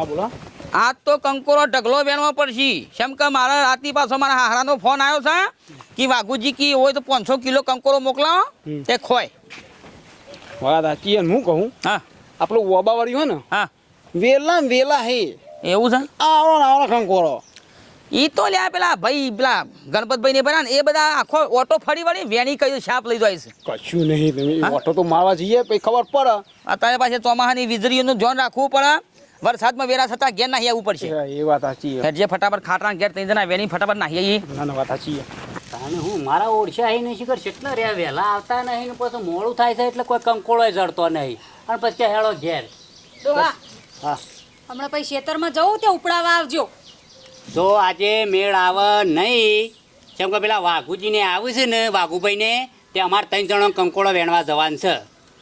હા બોલો. આજ તો કંકોરો ઢગલો વેણવો પડશે. કેમ કે મારા રાતી પાછો મારા હારાનો ફોન આવ્યો છે કે વાઘુજી કી હોય તો પાંચસો કિલો કંકોરો મોકલાવો તે ખોય. વાત સાચી અને હું કહું? હા. આપણું ઓબાવાળી હોય ને હા. વેલા વેલા હે. એવું છે? આવડો ને આવડો કંકોરો. એ તો લ્યા પેલા ભાઈ પેલા ગણપતભાઈ ને ને એ બધા આખો ઓટો ફરી વળી વેણી કઈ છાપ લઈ જાય છે. કશું નહીં તમે ઓટો તો મારવા જઈએ પછી ખબર પડે. અત્યારે પાછી ચોમાસાની વીજળીઓનું ધ્યાન રાખવું પડે. વરસાદમાં વેરા થતા ઘેર નાહી આવવું પડશે એ વાત સાચી છે. જે ફટાફટ ખાટરા ઘેર ત્રણ જણા વેણી ફટાફટ નાહી આવી ના ના વાત સાચી છે. તાને હું મારા ઓળશા નહીં શીખર કેટલા રહ્યા વહેલા આવતા નહીં ને પછી મોડું થાય છે એટલે કોઈ કંકોળો જડતો નહીં અને પછી હેળો ઘેર. હા. હમણાં પછી ખેતરમાં જવું ત્યાં ઉપડાવા આવજો. જો આજે મેળ આવે નહીં જેમ કે પેલા વાઘુજીને આવ્યું છે ને વાઘુભાઈને તે અમારે ત્રણ જણો કંકોળો વેણવા જવાનું છે.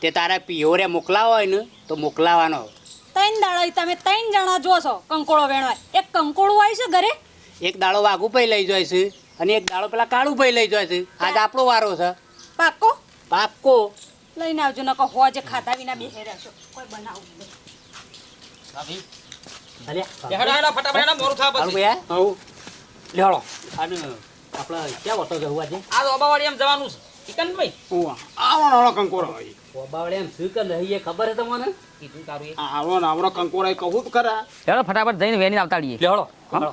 તે તારા પિયોરે મોકલાવો હોય ને તો મોકલાવાનો. ત્રણ દાડા તમે ત્રણ જણા જોશો કંકોળો વેણવાય. એક કંકોળું આવી છે ઘરે? એક દાડો વાઘુભાઈ લઈ જાય છે અને એક દાડો પેલા કાળું કાળુભાઈ લઈ જાય છે. આજ આપણો વારો છે. પાકો પાપકો લઈને આવજો નકો હોજે ખાધા વિના બેહે રહેશો. કોઈ બનાવું નહીં. અરે ફટાફટ મોરું થા પછી. આ? આવું લેવડો. અને આપણે ક્યાં વટો જવું આજે? આ ઓબાવાડી એમ જવાનું છે. ચિકનભાઈ હું આવડો ને આવડો કંકોરો. હોય. બાવળે એમ શું કે નહીં ખબર છે તમને? કીધું તારું આ આવડો ને કંકોરો એ કહું તો ખરા. ચાલો ફટાફટ જઈને વેણી આવતા રહીએ લેવડો હા.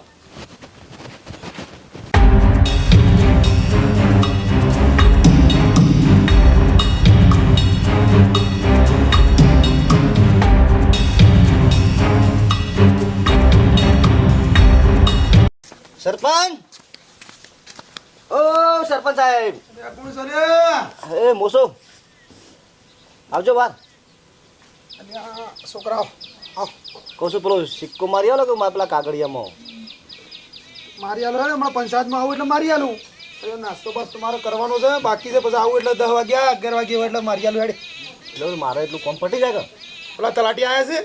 સરપંચ? ઓ સરપંચ સાહેબ. એ મોસો આવજો બાર છોકરાઓ કહું છું પેલો સિક્કો મારી આલો કે મારે પેલા કાગળિયામાં? મારી આલો હમણાં પંચાયતમાં આવું એટલે મારી આલું. નાસ્તો બસ તમારો કરવાનો છે બાકી છે પછી આવું એટલે દસ વાગ્યા અગિયાર વાગ્યા એટલે મારી આલું હેડે. એટલે મારે એટલું કોમ પટી જાય કે? પેલા તલાટી આવ્યા છે?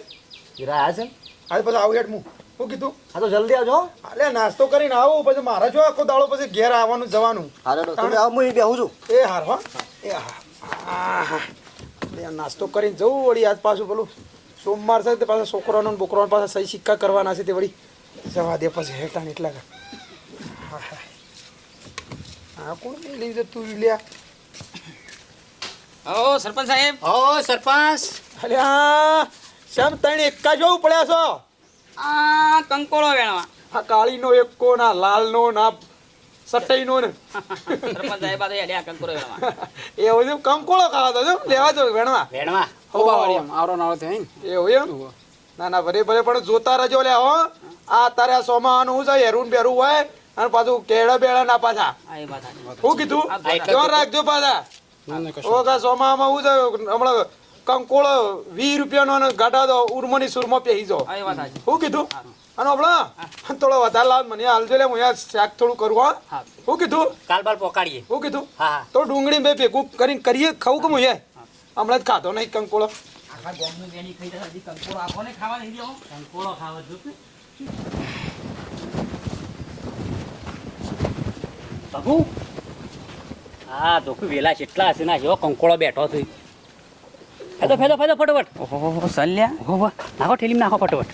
હીરા આવ્યા છે ને? આજે પછી આવું હેડ હું શું કીધું? હા તો જલ્દી આવજો. અલે નાસ્તો કરીને આવો પછી મારે જો આખો દાડો પછી ઘેર આવવાનું જવાનું. તમે આવો હું બેહું છું. એ હાર હો. એ હા હા હા નાસ્તો કરીને જવું વળી આજ પાછું પેલું સોમવાર છે તે પાછા છોકરાનો બોકરાનો પાછા સહી સિક્કા કરવાના છે તે વળી જવા દે પછી હેઠા ને એટલા હા હા હા કોણ લઈ જતું લ્યા? ઓ સરપંચ સાહેબ. ઓ સરપંચ. અલ્યા શમ તણ એકા જોવું પડ્યા છો? આ કંકોળો વેણવા. આ કાળીનો એકો ના લાલનો ના સટાઈનો ને. સરપંચ સાહેબ આ તો હેડ્યા કંકોળો વેણવા. ખાવા તો જો લેવા જો વેણવા. વેણવા. આવરો નાળો થઈ એવું એમ? ના ના ભરે ભરે પણ જોતા રહેજો લે હો. આ તારે આ સોમાવાનું હું છે હેરું બેરું હોય અને પાછું કેળા બેળા ના પાછા. હું કીધું? રાખજો પાછા. ઓગા કા સોમામાં હું છે હમણાં કંકોળો વીસ રૂપિયાનો અને ગાઢા દો ઉર્મની સુરમો પહેરી જો આ એ વાત સાચી. હું કીધું? અને હમણાં? થોડો વધારે લાવ મને હાલજો લે હું શાક થોડું કરું હા? શું હું કીધું? કાલ બાલ પોકાડીએ. હું કીધું? હા તો ડુંગળી બે ભેગું કરીને કરીએ ખાવું કે હું અહીંયા? હમણાં જ ખાધો નહીં કંકોળો. આખા ગામનું વેણી ખાઈ જાય, હજી કંકોળો ખાવા નહીં દેવો. કંકોળો ખાવા જોતું બાબુ? હા તો વેલા કેટલા હશે ના કંકોળો બેઠો છે. ફેદો ફેદો ફેદો ફટોફટ. ઓહો સલ્યા. ઓહો. નાખો ઠેલીમાં નાખો ફટોફટ.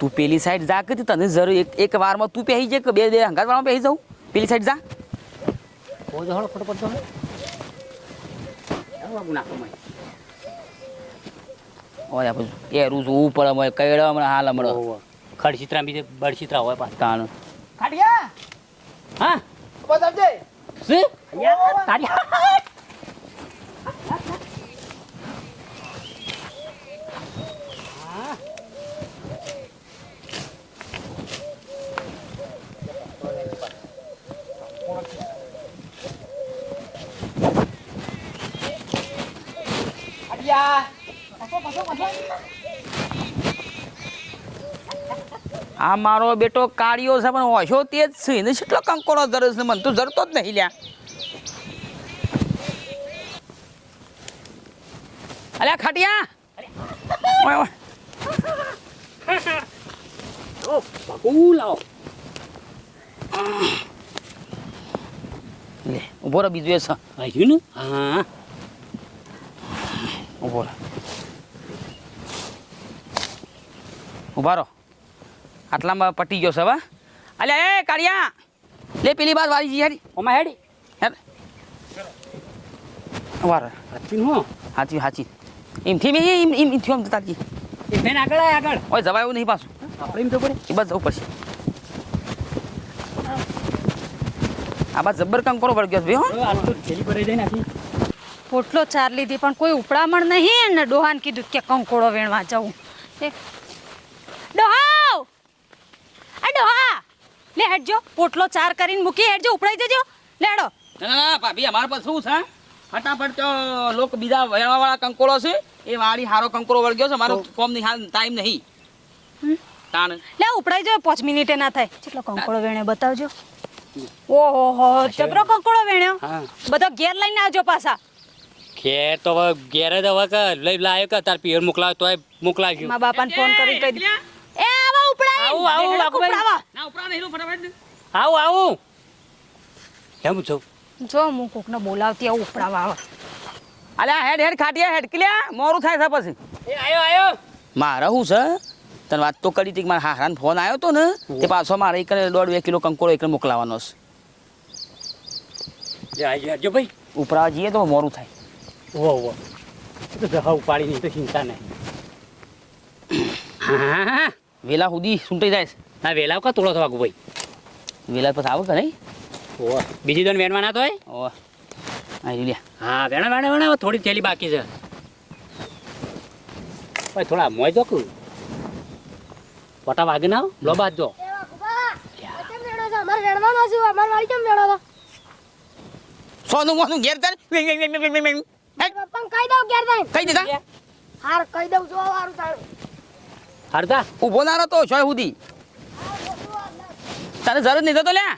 તું પેલી સાઈડ જા કે તને જરૂર એક એક વારમાં તું પહેરી જાય કે બે બે હંગાત વાળા પહેરી જાઉં? પેલી સાઈડ જા. ઓ જો હળો ફટોફટ જો હળો. બાબુ નાખો મય ઓય આપણે એરું જોવું પડે મને કઈડા હમણાં હાલ હમણાં ઓહો. ખડચિત્રા બીજે બળચિત્રા હોય પાછા તાણ હા? બસ શું? યાર, તારી આ મારો બેટો કાળિયો છે પણ ઓછો તે જ છે. એને કેટલો કંકોડો ધરે છે મને તું જરતો જ નહીં લ્યા. અલ્યા ખાટિયા! ઓય ઓય. લે ઊભો રહો બીજું એ છે આવ્યું ને? હા. ઊભો રહો. ઊભા રહો. આટલામાં પટી ગયો છે હવે. અલ્યા એ કાળિયા. લે પેલી બાદ વાળી જી હેરી. ઓમાં હેડી હેર. વાર. હાચી હું? હાચી હાચી એમથી મેં એમ એમ એમ થયું આમ તારજી એ બેન આગળ આય આગળ. ઓય જવાય એવું નહીં પાછું. આપણે એમ તો પડે. એ બસ જવું પડશે. આ બાદ જબ્બર કંકોરો વળગ્યો છે ભાઈ હો આ તો થેલી ભરાઈ જાય નાખી પોટલો ચાર લીધી પણ કોઈ ઉપડામણ નહીં ને. ડોહાન કીધું કે કંકોળો વેણવા જવું એ ડોહાવ આ ડોહા લે હેડજો પોટલો ચાર કરીને મૂકી હેડજો ઉપડાઈ જજો લેડો ના ના ભાભી અમાર પર શું છે? ફટાફટ તો લોક બીજા વેણવાવાળા કંકોળો છે એ વાળી હારો કંકોળો વળગ્યો છે મારો કોમની હાલ ટાઈમ નહીં. તાણ. લે ઉપડાઈ જો પાંચ મિનિટે ના થાય. કેટલો કંકોળો વેણે બતાવજો. ઓહો હો જબરો કંકોળો વેણ્યો? હા. બધો ઘેર લઈને આવજો પાછા. ઘેર તો હવે ઘેર જ હવે લઈ લાયો કે તાર પિયર મોકલાવ તોય મોકલાવ્યું મા બાપાને ફોન કરી કહી એ આવો ઉપડાય. આવું, આવું, લેડો બાપુભાઈ. ના ઉપડા નહીં ફટાફટ. આવો આવો. કેમ છો? જો હું કોકને બોલાવતી આવું ઉપડાવા આવે. અલ્યા હેડ હેડ ખાટિયા હેડ. ક્લ્યા મોરું થાય છે પછી. એ આયો આયો. મારે શું છે? તને વાત તો કરી હતી કે મારા હારાન ફોન આવ્યો હતો ને તે પાછો મારે એક દોઢ બે કિલો કંકોળો એક મોકલાવાનો છે. જા ભાઈ. ઉપરાવા જઈએ તો મોરું થાય. વો તો ઉપાડી નહીં તો ચિંતા નહીં. હા હા. વેલા સુધી સુંટાઈ જાય ના વેલા કા તોડો થવા ભાઈ વેલા પછી આવે કે નહીં? ઓહ બીજી દોન વેણવા ના તો હોય ઓ આવી લ્યા હા વેણા વેણા વેણા થોડી થેલી બાકી છે. ભાઈ થોડા મોય જો કરું. પોટા વાગે ના લો બાદ જો. સોનું મોનું ઘેર તને કઈ વેંગ વેંગ વેંગ કઈ વેંગ. હેડ, કઈ દીધા? હરદા ઊભો ના તો છો સુધી તને જરૂર નહીં તો લ્યા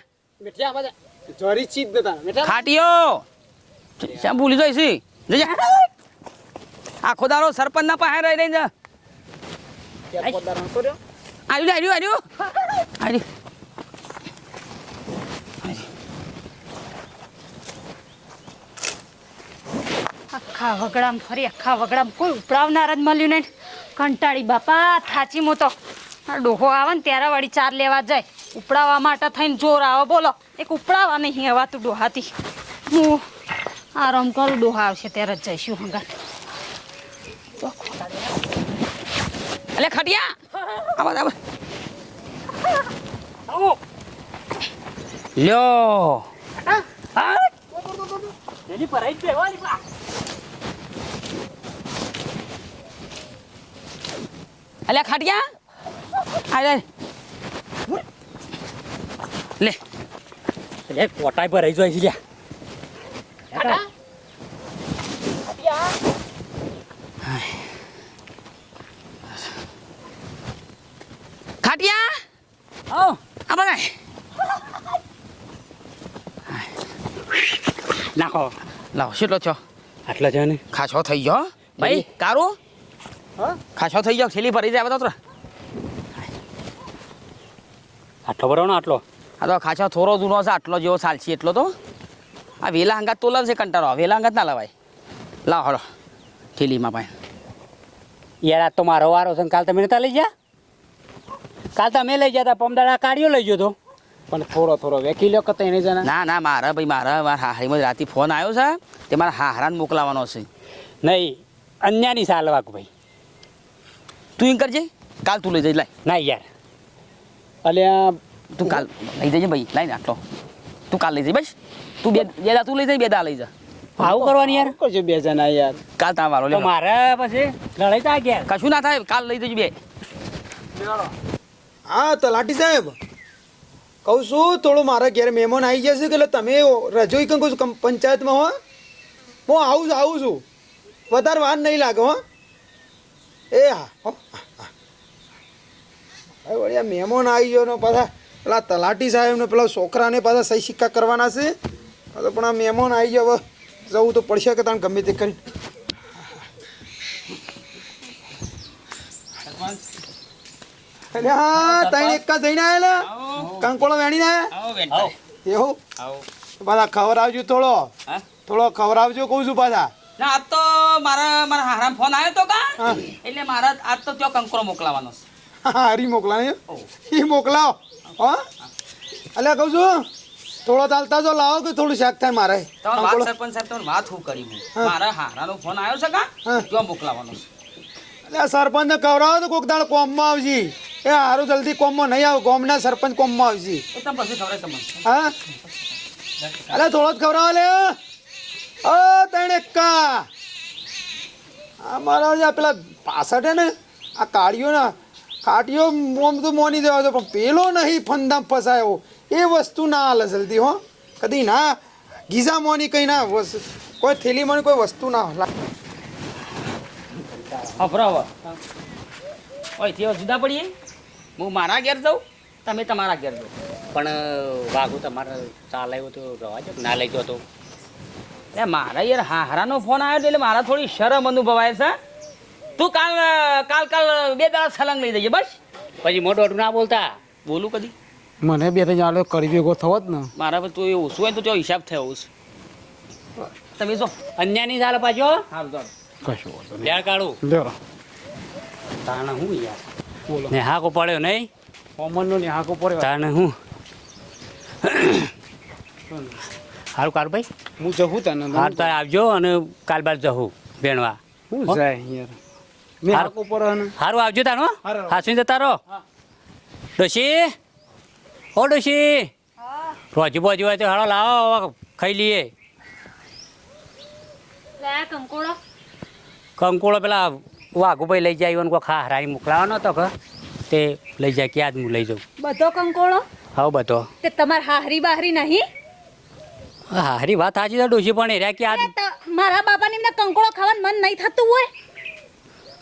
જરી ચીજ નતા બેટા ખાટીયો શ્યામ ભૂલી જાય છે જજે આખો દારો સરપંચ ના પાસે રહી રહીને આવ્યું આવ્યું આવ્યું આવ્યું આખા વગડામ ફરી આખા વગડામ કોઈ ઉપડાવનાર જ મળ્યું નહીં. કંટાળી બાપા થાચી મો તો ડોહો આવે ને ત્યારે વળી ચાર લેવા જાય. ઉપડાવવા માટે થઈને જોર આવે બોલો. એક ઉપડાવવા નહીં હવાતું ડોહાતી હું આરામ કરું ડોહા આવશે ત્યારે જ જઈશું હંગાત. એટલે ખટિયા! આવા આવો. લ્યો. થેલી ભરાઈ જ દેવાની બા અલ્યા ખાટિયા? આ લે. લે કોટાઈ પર રહી જાય છે લ્યા. ખાટિયા? આવો. આ બધા. નાખો. લાવો કેટલો છો આટલો છે ને? ખાસો થઈ ગયો ભાઈ કારું? ખાસો થઈ જાવ થેલી ભરી જાય બધા આટલો ભરવાનો આટલો? આ તો ખાસો થોડો જૂનો છે આટલો જેવો ચાલશે એટલો તો. આ વેલા હંગાત તો છે કંટાળો વેલા હંગાત ના લવાય. લાવ હળો થેલીમાં ભાઈ યાર આ તો મારો વારો છે કાલ તમે નતા લઈ ગયા? કાલ તમે લઈ ગયા પમદાડા કાઢ્યો લઈ ગયો તો. પણ થોડો થોડો વેકી લ્યો કે એને જણા ના ના મારા ભાઈ મારા મારા હાહરીમાં રાતે ફોન આવ્યો છે તે મારા હાહરાને મોકલાવાનો છે. નહીં અન્યાની સાલવાક ભાઈ. તું એમ કરજે. કાલ તું લઈ જઈ લાય. ના યાર. અલ્યા તું કાલ લઈ જજે ભાઈ. લાઈને આટલો. તું કાલ લઈ જઈ બસ. તું બે બે દા તું લઈ જઈ બે દા લઈ જા. આવું કરવાની યાર? કરજો બે જણા યાર? કાલ તાર વારો તો લે. મારે પછી લડાઈ તા ગયા કશું ના થાય કાલ લઈ જજો બે. હા તલાટી સાહેબ. કહું છું થોડું મારા ઘેર મહેમાન આવી જશે કે એટલે તમે રજોઈ કંકુ કહું છું પંચાયતમાં હો. હું આવું છું આવું છું. વધારે વાર નહીં લાગે હો. એ હા હો હા, હા. હવે વળી આ મહેમાન આવી ગયો ને પાછા પેલા તલાટી સાહેબ ને પેલા છોકરાને પાછા સહી સિક્કા કરવાના છે. તો પણ આ મહેમાન આવી ગયો હવે જવું તો પડશે કે તને ગમે તે કરી. અલ્યા એક જઈને આવેલા કંકોળો વેણીને આયા? આવો એવું? પાછા ખવડાવજો થોડો. હા? થોડો ખવડાવજો કહું છું પાછા. ના આજ તો મારા મારા હારામ ફોન આવ્યો તો કા? એટલે મારા આજ તો ત્યાં કંકોરો મોકલાવાનો છે. હા હરી એ મોકલાવો હા? અલ્યા કહું છું થોડો ચાલતા જો લાવો કે થોડું શાક થાય મારે. વાત. સરપંચ સાહેબ તમને વાત શું કરી હું. હા. મારા હારાનો ફોન આવ્યો છે કા? હા. મોકલાવાનો છે? અલ્યા સરપંચને ખવડાવો તો કોક દાડ કોમમાં આવજી. એ હારું જલ્દી કોમમાં નહીં આવે ગોમના સરપંચ કોમમાં આવજી. એ તમે પછી ખબર તમને હા? અરે થોડો જ ખવડાવો લે ઓ તેણે કા આ પેલા પાછળ છે ને, આ કાઢીઓ ને કાઢીઓ મોમ તો મોની દેવા છે પણ પેલો નહીં ફંદામ ફસાયો. એ વસ્તુ ના હાલે જલ્દી, હો. કદી ના ગીઝા મોની કઈ ના કોઈ થેલી મોની કોઈ વસ્તુ ના અભરાવ ઓયથી હવે જુદા પડીએ હું? મારા ઘેર જાઉં? તમે તમારા ઘેર જાઓ. પણ, વાઘું તમારે ચાલ આવ્યો તો રવા જો ના લઈ ગયો તો. એટલે મારા યાર હારાનો ફોન આવ્યો એટલે મારા થોડી શરમ અનુભવાય છે તું કાલ કાલ કાલ બે દાડા સલંગ લઈ જઈએ બસ. પછી મોટો અટું ના બોલતા? બોલું કદી. મને બે ત્રણ જાડો કરી ભેગો થવો જ ને. મારા પર તું એવું શું હોય તો જો હિસાબ થયો છે તમે જો. અન્યાની ચાલે પાછો દોડ કશું લેણ કાઢું. નહીં તાણે હું યાર? બોલો. ને હાકો પડ્યો નહીં? કોમનનો ને હાકો પડે તાણે હું? સારું કાઢ ભાઈ? હું જહું તને હાર તો આવજો અને કાલ બાદ જવું ભેણવા હું જાય યાર. મેં હારું. આવજો તારો હાસી જતા રહો. ડોશી? ઓ ડોશી? રોજી બોજી હોય તો હાલો લાવો ખાઈ લઈએ. લે કંકોળો? પેલા વાઘુભાઈ લઈ જાય કોઈ ખા હરાઈ મોકલાવાનો તો કે. તે લઈ જાય ક્યાં જ હું લઈ જાઉં. બધો કંકોળો? હા બધો. તે તમાર હાહરી બાહરી નહીં? હા હરી વાત સાચી છે ડોશી પણ એર્યા ક્યાં આ ત- મારા બાપાને એમને કંકોળો ખાવાનું મન નહીં થતું હોય.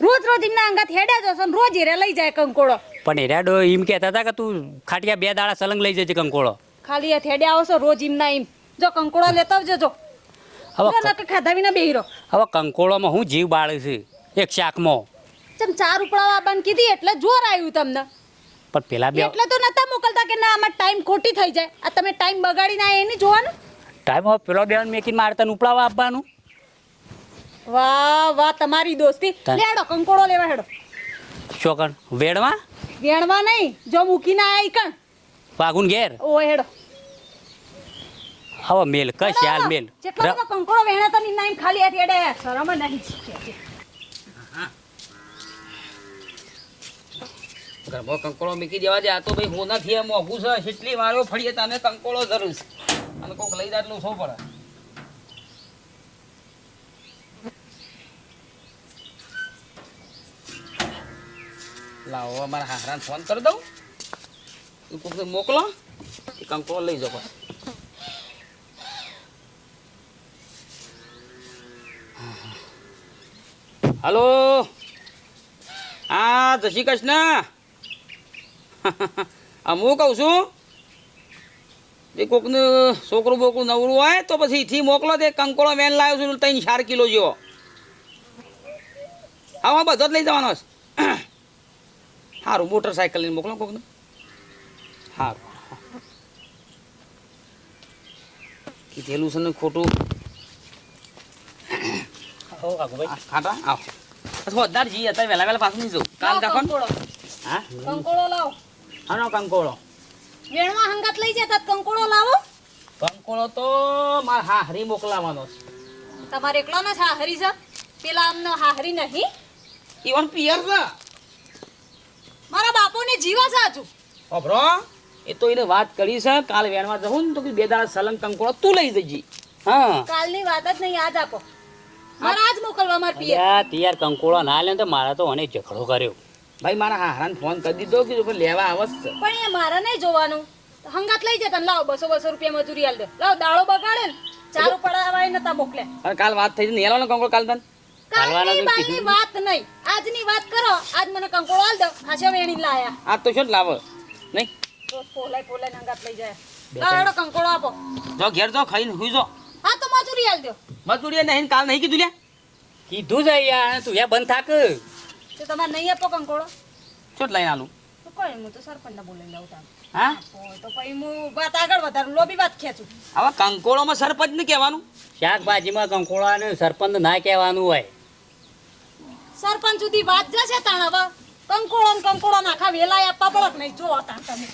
રોજ રોજ એમના અંગાત થેડ્યા જશો ને રોજ એરે લઈ જાય કંકોળો. પણ એર્યા ડો એમ કહેતા હતા કે તું ખાટિયા બે દાડા સલંગ લઈ જજે કંકોળો. ખાલી હાથ હેડ્યા આવશો રોજ એમના એમ. જો કંકોળો લેતા આવજો જો. હવે ખાધા વિના બેહી રહો હવે કંકોળોમાં હું જીવ બાળે છે એક શાકમાં. ચમ ચાર ઉપડાવા બંધ કીધી એટલે જોર આવ્યું તમને. પણ પેલા બે એટલે તો નતા મોકલતા કે ના આમાં ટાઈમ ખોટી થઈ જાય. આ તમે ટાઈમ બગાડીને આ એની જોવાનું? ટાઈમ હવે પેલો બેન મેકીને મારતા ઉપડાવા આપવાનું. વાહ વાહ તમારી દોસ્તી. લેડો કંકોડો લેવા હેડો. શોકણ વેડવા? વેણવા નહીં જો મૂકીને આયા ઈ કણ. વાઘુન ઘેર? ઓ હેડો. હવે મેલ કશ યાર મેલ? જેટલો કંકોડો વેણા તો નિના એમ ખાલી હાથ હેડે. શરમ નહીં ઘરમાં કંકોળો મૂકી દેવા દે. આ તો ભાઈ હું નથી એમ મોઘું છે. એટલી વારો ફળીએ તને કંકોળો જરૂર છે. અને કોક લઈ જાય એટલું શું પડે લાવો, અમારા હારાને ફોન કરી દઉં. મોકલો. એ કંકોળો લઈ જાઓ હલો. હા, જય કૃષ્ણ. હું કહું છું? જે કોકનું છોકરું બોકરું નવરું હોય તો પછી થી મોકલો તે કંકોળો વેન લાવ્યો છું ત્રણ ચાર કિલો જેવો. હા હા બધો જ લઈ જવાનો છે. સારું મોટરસાયકલ લઈને મોકલો કોકનું. સારું કીધેલું છે ને ખોટું. ખાટા? આવો. જઈએ અત્યારે વહેલા વહેલા પાછું નહીં જવું રાખો કંકોડો હા? લાવો. આનો કંકોળો. વેણવા હંગાત લઈ જતા કંકોડો લાવો. કંકોળો તો મારા હાહરી મોકલાવાનો છે. તમારે એકલો ને હાહરી છે પેલા આમને હાહરી નહીં. ઈવન પિયર છે મારા બાપોને જીવા છે હજુ અભરો એ તો એને વાત કરી છે કાલ વેણવા જવું ને તો બે દાડા સલંગ કંકોળો તું લઈ જજી. હા. કાલની વાત જ નહીં આજ આપો. મારા આજ મોકલવા મારા પિયર. તિયાર કંકોળો ના લે તો મારા તો મને ઝઘડો કર્યો. ભાઈ મારા હાહરાને ફોન કરી દીધો કીધું કે લેવા આવસ છે. પણ એ મારે નહીં જોવાનું. હંગાત લઈ જતા લાવો બસો બસો રૂપિયા મજૂરી આલ દે. લાવો દાળો બગાડે ને ચાર પડાવાય નતા મોકલે. અને કાલ વાત થઈ ને એલાનો કંકોળો કાલ તન? કાલવાના કાલની. વાત નહીં. આજની વાત કરો આજ મને કંકોળો આલ દો. ખાસા વેણી લાયા. આ તો શું જ લાવો? નહીં? રોજ પોલાય પોલાય હંગાત લઈ જાય. હેડો કંકોળો આપો. જો ઘેર જો ખાઈને હુઈ જો. હા તો મજૂરી આલ દો. મજૂરી નહીં કાલ નહીં કીધું લ્યા? કીધું છે યાર તું યા બંધ થાક. તો તમારે નહીં આપો કંકોળો જ લઈને આલું. તો કોઈ હું તો સરપંચને બોલાવી લઉં તાર. હા? તો પછી હું વાત આગળ વધારું લોબી વાત ખેંચું. હવે કંકોળોમાં સરપંચ ને કહેવાનું? શાકભાજીમાં કંકોળાને સરપંચ ના કહેવાનું હોય. સરપંચ સુધી વાત જશે તાણ હવે. કંકોળો ને કંકોળો નાખા વેલાય આપવા પડક નહીં? જો તાણ તમે.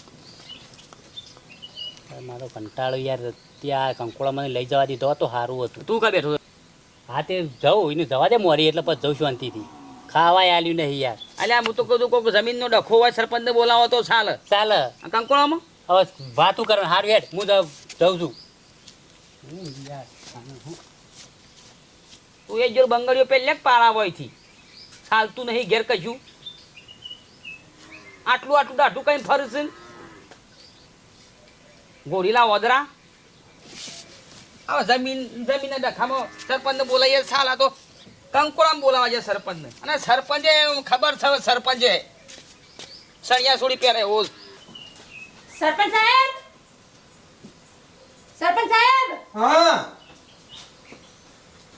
મારો કંટાળો યાર ત્યાં કંકોળા મને લઈ જવા દીધો તો સારું હતું. તું કઈ બેઠો હા તે જવું એને જવા દે મોરી એટલે પછી જઉં શાંતિથી. ખાવાય આલ્યું નહીં યાર. અલ્યા હું તો કીધું કોઈક જમીનનો ડખો હોય સરપંચને બોલાવો તો ચાલે. ચાલે. આ કંકોળામાં હવે વાતું કરે હારું હેઠ હું જઉં છું. તું એ જોર બંગડીઓ પહેલે જ પાળા હોયથી ચાલતું નહીં ઘેર કશું. આટલું આટલું દાઢું કઈ ફરશે ગોરીલા ઓદરા. હવે જમીન જમીનના ડખામાં સરપંચને બોલાવીએ સાલા તો. કંકોળામાં બોલાવા છે સરપંચને. અને સરપંચે ખબર છે સરપંચે સળિયા સોડી પહેરે એવો સરપંચ સાહેબ! સરપંચ સાહેબ! હા.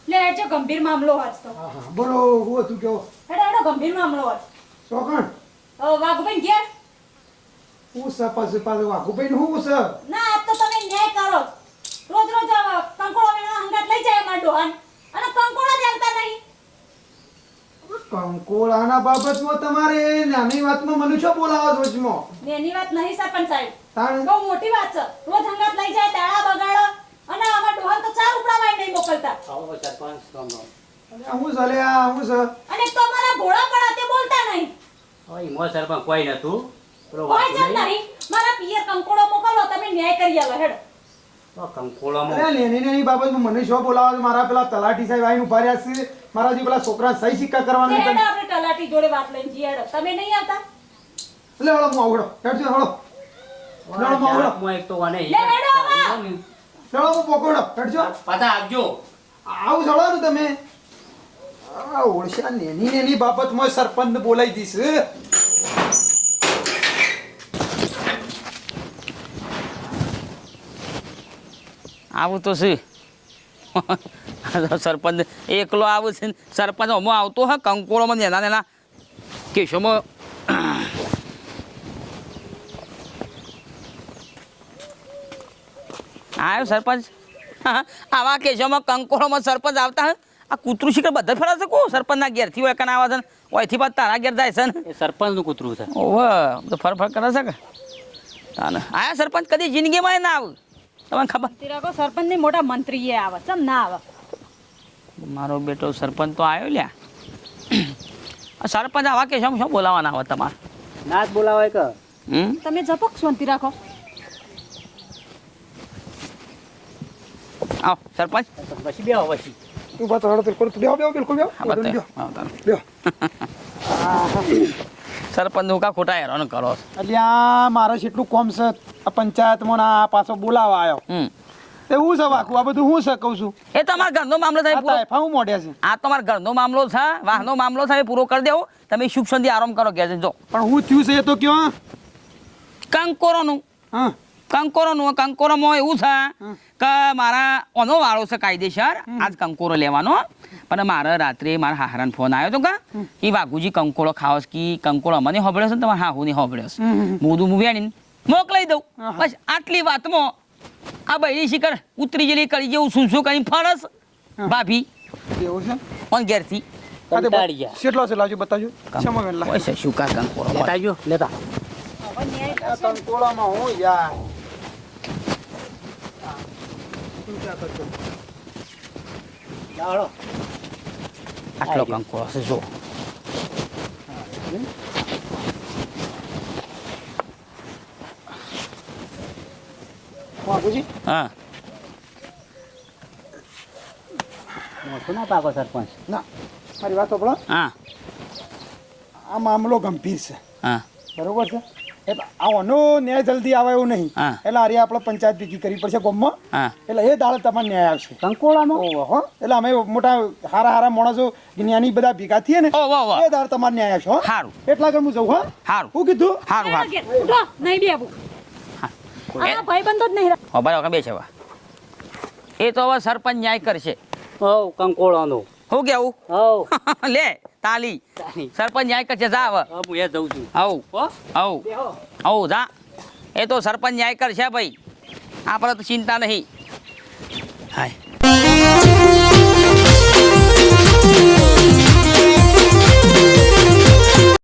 લે જો ગંભીર મામલો આજ તો. હા હા બોલો હું તું કેવો એડો હેડો ગંભીર મામલો આજ સોકણ ઓ વાઘુભાઈ ઘેર? હું સપાસ પાછું પાછું વાઘુભાઈ હું સ ના આજ તો તમે ન્યાય કરો. રોજ રોજ આ કંકોળો વેણવા હંગાત લઈ જાય અમાર ડોહાન. અને કંકોળો જ આવતા નહીં. કંકોળાના બાબતમાં તમારે નાની વાતમાં મને શું બોલાવો છો વચમાં? વાત નહીં સરપંચ સાહેબ. બહુ મોટી વાત છે. રોજ હંગાત લઈ જાય તાળા બગાડો અને અમાર ડોહાન તો ચાર ઉપડાવાય નહીં મોકલતા. આવો સરપંચ રામ રામ. હું ચાલે આ હું છે. અને તો અમારા ભોળા પણ તે બોલતા નહીં. હવે મો સરપંચ કોઈ નતું. કોઈ જ નહીં. મારા પિયર કંકોળો મોકલો તમે ન્યાય કરી આલો હેડો. કંકોળો કંકોળામાં અરે લેની નાની બાબતમાં મને શું બોલાવો મારા પેલા તલાટી સાહેબ આવીને ઊભા રહ્યા છે. મારા જે પેલા છોકરા સહી સિક્કા કરવાના છે. આપણે તલાટી જોડે વાત લઈને જઈએ તમે નહીં આવતા? લે હળો હું આવડો હેડજો હળો. લે હળો હું આવડો હું એક તો વાને લે હેડો હું પોકોડો હેડજો. પાછા આવજો. આવું ચડો ને તમે. આ ઓળશા નેની નેની બાબતમાં સરપંચ બોલાવી દીશ આવું તો છે. સરપંચ એકલો આવું છે સરપંચ અમો આવતો હા કંકોળોમાં નેના નેના કેશોમાં. આવ્યો સરપંચ. આવા કેશોમાં કંકોળોમાં સરપંચ આવતા હે? આ કૂતરું શીખર બધા ફરાશે કો? સરપંચના ઘેરથી હોય કને આવે છે ઓયથી બાદ તારા ઘેર જાય છે ને? સરપંચનું કૂતરું છે. તો ફર ફર કરે છે કે? તાને આયા સરપંચ કદી જિંદગીમાં ના આવું? તમને ખબર? તિરાકો સરપંચની મોટા મંત્રી એ આવે ચમ ના આવે? મારો બેટો સરપંચ તો આવ્યો લ્યા. આ સરપંચ આવા કે શું શું બોલાવવાના આવે તમારે? ના જ બોલાવાય કે. હમ? તમે જપક શાંતિ રાખો. આવો સરપંચ. પછી બે પછી. તું બાત હળો બિલકુલ બે બેહો બિલકુલ બે. આવો તારો. બેહો સરપંચ હું કા ખોટા હેરાન કરો? અલ્યા મારે જેટલું કોમ છે આ પંચાયતમાં આ પાછો બોલાવા આવ્યો. તે હું છે વાકું? આ બધું હું છે કહું છું? એ તમારા ઘરનો મામલો થાય પૂરો હું મોઢ્યા છે. આ તમારા ઘરનો મામલો છે વાહનો મામલો થાય એ પૂરો કરી દેવો. તમે સુખ શાંતિ આરામ કરો ઘેર જો. પણ હું થયું છે એ તો કયો? કંકોરોનું. હા. કંકોરોનું કંકોરોમાં એવું છે કે મારા ઓનો વાળો છે કાયદેસર આજ કંકોરો લેવાનો. પણ મારે રાત્રે મારા હાહરાનો ફોન આવ્યો તો કા એ વાઘુજી કંકોળો ખાવસ કે કંકોળો મને હોબળ્યો છે ને તમારે હાહુ ને હોબળ્યો છે મોદું મૂવી વેણીને મોકલાઈ દઉં. બસ આટલી વાતમાં આ બૈરી શિખર ઉતરી જેલી કરી જેવું શું શું કરીને ફરસ ભાભી એવું છે? ઘેરથી. ગયા. કેટલો છે લાવજો બતાજો શું કા કંકોરો લેતા આવજો લેતા. કંકોડામાં હું યાર શું ક્યાં કરશો? આટલો કંકોરો છે જો હા. મોટું ના પાકો સરપંચ. ના. મારી વાત સાંભળો હા. આ મામલો ગંભીર છે. હા. બરોબર છે? એટલે આ ઓનો ન્યાય જલ્દી આવે એવું નહીં. એટલે અરે આપણે પંચાયત ભેગી કરવી પડશે ગોમમાં. એટલે એ દાડે તમારે ન્યાય આવશે. કંકોળામાં? ઓહો હો. એટલે અમે મોટા હારા હારા માણસો જ્ઞાની બધા ભેગા થઈએ ને એ દાડે તમારે ન્યાય આવશે હો. સારું એટલા આગળ હું જઉં હા. સારું હું કીધું? સારું સારું નહીં બે આવું આ ભાઈ બંધો જ નહીં હા બરાબર બે છે વા એ તો હવે સરપંચ ન્યાય કરશે. હો કંકોળાનો. હું કેવું હવ. લે તાલી. સરપંચ ન્યાય કરશે જા હવે. હું એ જઉં છું. હો? હવ હવ જા. એ તો સરપંચ ન્યાય કરશે ભાઈ. આપણે તો ચિંતા નહીં. હાય.